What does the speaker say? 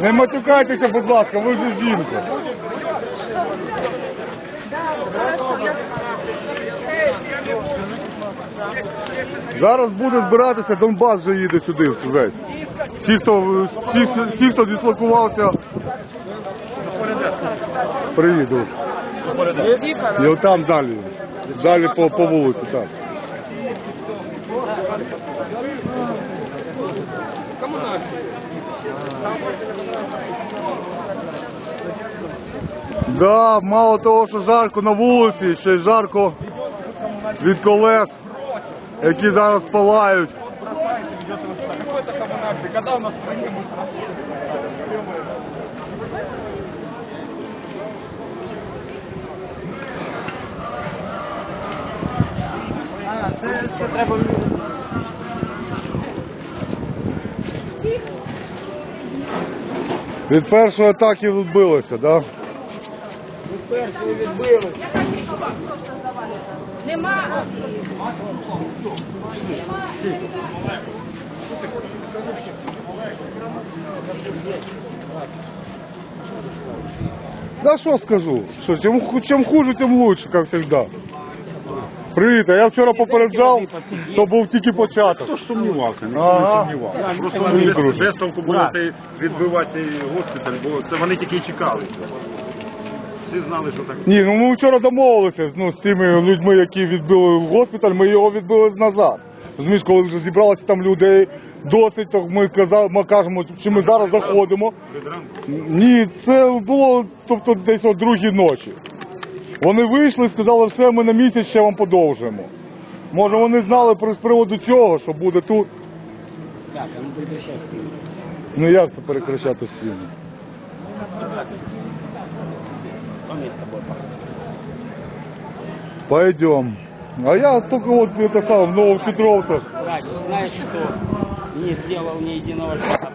Не матюкайтеся, будь ласка, ви ж жінка. Зараз буде збиратися, Донбас вже їде сюди весь. Всі, хто, всі, всі, хто дислокувався, приїдуть. І отам далі. Далі по, по вулиці, так. Да, мало того, що жарко на вулиці, ще й жарко від колес, які зараз палають. Когда у нас приедут? Від першої атаки відбилися, да? Нема. Да що скажу? Що, чим, чим хуже, тим лучше, як завжди. Привіт, а я вчора попереджав, то був тільки початок. Хто ж сумнівався, ніхто Ага. не сумнівався. Просто Мої вони друзі. без толку було те відбивати госпіталь, бо це вони тільки й чекали. Всі знали, що так. Ні, ну ми вчора домовилися ну, з тими людьми, які відбили в госпіталь, ми його відбили назад. Розумієш, коли вже зібралося там людей досить, то ми казали, ми кажемо, що ми зараз заходимо. Від ранку. Ні, це було тобто десь о другій ночі. Вони вийшли і сказали, все, ми на місяць ще вам подовжуємо. Може вони знали про- з приводу цього, що буде тут. Ну як це перекращати стіну? Пойдем. А я только вот это сам в Новопетровцах. Врач, знаешь что? Не сделал ни единого шага.